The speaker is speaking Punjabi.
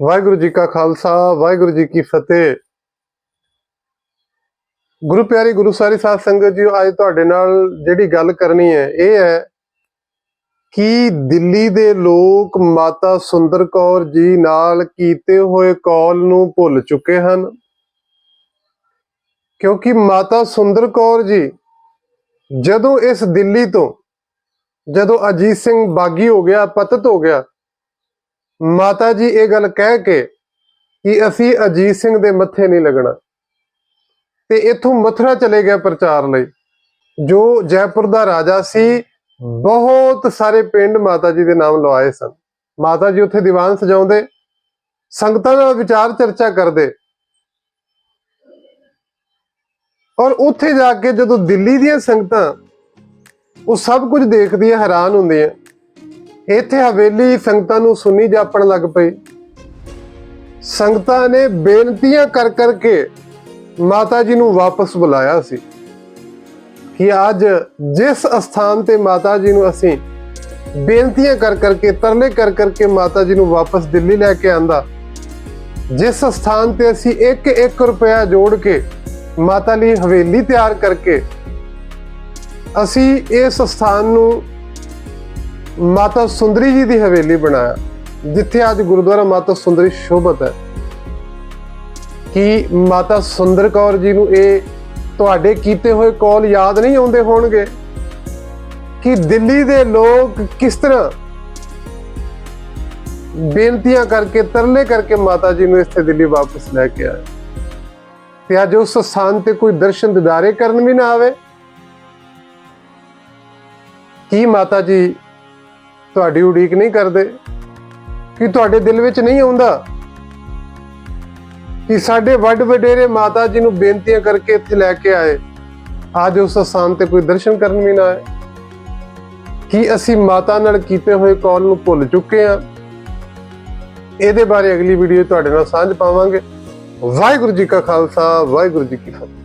ਵਾਹਿਗੁਰੂ ਜੀ ਕਾ ਖਾਲਸਾ, ਵਾਹਿਗੁਰੂ ਜੀ ਕੀ ਫਤਿਹ। ਗੁਰੂ ਪਿਆਰੀ, ਗੁਰੂ ਸਾਰੀ ਸਾਧ ਸੰਗਤ ਜੀ ਅੱਜ ਤੁਹਾਡੇ ਨਾਲ ਜਿਹੜੀ ਗੱਲ ਕਰਨੀ ਹੈ, ਇਹ ਹੈ ਕਿ ਦਿੱਲੀ ਦੇ ਲੋਕ ਮਾਤਾ ਸੁੰਦਰ ਕੌਰ ਜੀ ਨਾਲ ਕੀਤੇ ਹੋਏ ਕੌਲ ਨੂੰ ਭੁੱਲ ਚੁੱਕੇ ਹਨ। ਕਿਉਂਕਿ ਮਾਤਾ ਸੁੰਦਰ ਕੌਰ ਜੀ ਜਦੋਂ ਇਸ ਦਿੱਲੀ ਤੋਂ, ਜਦੋਂ ਅਜੀਤ ਸਿੰਘ ਬਾਗੀ ਹੋ ਗਿਆ, ਪਤਤ ਹੋ ਗਿਆ ਮਾਤਾ ਜੀ ਇਹ ਗੱਲ ਕਹਿ ਕੇ ਕਿ ਅਸੀਂ ਅਜੀਤ ਸਿੰਘ ਦੇ ਮੱਥੇ ਨਹੀਂ ਲੱਗਣਾ। ਤੇ ਇੱਥੋਂ ਮਥੁਰਾ ਚਲੇ ਗਏ ਪ੍ਰਚਾਰ ਲਈ। ਜੋ ਜੈਪੁਰ ਦਾ ਰਾਜਾ ਸੀ ਬਹੁਤ ਸਾਰੇ ਪਿੰਡ ਮਾਤਾ ਜੀ ਦੇ ਨਾਮ ਲਵਾਏ ਸਨ। ਮਾਤਾ ਜੀ ਉੱਥੇ ਦੀਵਾਨ ਸਜਾਉਂਦੇ ਸੰਗਤਾਂ ਨਾਲ ਵਿਚਾਰ ਚਰਚਾ ਕਰਦੇ। ਔਰ ਉੱਥੇ ਜਾ ਕੇ ਜਦੋਂ ਦਿੱਲੀ ਦੀਆਂ ਸੰਗਤਾਂ ਉਹ ਸਭ ਕੁਝ ਦੇਖਦੀਆਂ ਹੈਰਾਨ ਹੁੰਦੀਆਂ। ਇੱਥੇ ਹਵੇਲੀ ਸੰਗਤਾਂ ਨੂੰ ਸੁਣੀ ਜਾਪਣ ਲੱਗ ਪਈ। ਸੰਗਤਾਂ ਨੇ ਬੇਨਤੀਆਂ ਕਰ ਕਰਕੇ ਮਾਤਾ ਜੀ ਨੂੰ ਵਾਪਸ ਬੁਲਾਇਆ ਸੀ ਕਿ ਅੱਜ ਜਿਸ ਅਸਥਾਨ ਤੇ ਮਾਤਾ ਜੀ ਨੂੰ ਅਸੀਂ ਬੇਨਤੀਆਂ ਕਰ ਕਰਕੇ, ਤਰਲੇ ਕਰ ਕਰਕੇ ਮਾਤਾ ਜੀ ਨੂੰ ਵਾਪਸ ਦਿੱਲੀ ਲੈ ਕੇ ਆਂਦਾ, ਜਿਸ ਸਥਾਨ ਤੇ ਅਸੀਂ 1-1 ਰੁਪਇਆ ਜੋੜ ਕੇ ਮਾਤਾ ਲਈ ਹਵੇਲੀ ਤਿਆਰ ਕਰਕੇ ਅਸੀਂ ਇਸ ਸਥਾਨ ਨੂੰ ਮਾਤਾ ਸੁੰਦਰੀ ਜੀ ਦੀ ਹਵੇਲੀ ਬਣਾਇਆ, ਜਿੱਥੇ ਅੱਜ ਗੁਰਦੁਆਰਾ ਮਾਤਾ ਸੁੰਦਰੀ ਸ਼ੋਭਤ ਹੈ। ਕਿ ਮਾਤਾ ਸੁੰਦਰ ਕੌਰ ਜੀ ਨੂੰ ਇਹ ਤੁਹਾਡੇ ਕੀਤੇ ਹੋਏ ਕੌਲ ਯਾਦ ਨਹੀਂ ਆਉਂਦੇ ਹੋਣਗੇ? ਕਿ ਦਿੱਲੀ ਦੇ ਲੋਕ ਕਿਸ ਤਰ੍ਹਾਂ ਬੇਨਤੀਆਂ ਕਰਕੇ, ਤਰਲੇ ਕਰਕੇ ਮਾਤਾ ਜੀ ਨੂੰ ਇੱਥੇ ਦਿੱਲੀ ਵਾਪਸ ਲੈ ਕੇ ਆਏ? ਤੇ ਅੱਜ ਉਸ ਸਥਾਨ ਤੇ ਕੋਈ ਦਰਸ਼ਨ ਦਿਦਾਰੇ ਕਰਨ ਵੀ ਨਾ ਆਵੇ? ਕੀ ਮਾਤਾ ਜੀ ਤੁਹਾਡੀ ਉਡੀਕ ਨਹੀਂ ਕਰਦੇ, ਕਿ ਤੁਹਾਡੇ ਦਿਲ ਵਿੱਚ ਨਹੀਂ ਆਉਂਦਾ ਕਿ ਸਾਡੇ ਵੱਡ ਵਡੇਰੇ ਮਾਤਾ ਜੀ ਨੂੰ ਬੇਨਤੀਆਂ ਕਰਕੇ ਇੱਥੇ ਲੈ ਕੇ ਆਏ। ਅੱਜ ਉਸ ਸਥਾਨ ਤੇ ਕੋਈ ਦਰਸ਼ਨ ਕਰਨ ਵੀ ਨਾ ਆਏ। ਕੀ ਅਸੀਂ ਮਾਤਾ ਨਾਲ ਕੀਤੇ ਹੋਏ ਕੌਲ ਨੂੰ ਭੁੱਲ ਚੁੱਕੇ ਹਾਂ? ਇਹਦੇ ਬਾਰੇ ਅਗਲੀ ਵੀਡੀਓ ਤੁਹਾਡੇ ਨਾਲ ਸਾਂਝ ਪਾਵਾਂਗੇ। ਵਾਹਿਗੁਰੂ ਜੀ ਕਾ ਖਾਲਸਾ, ਵਾਹਿਗੁਰੂ ਜੀ ਕੀ ਫਤਿਹ।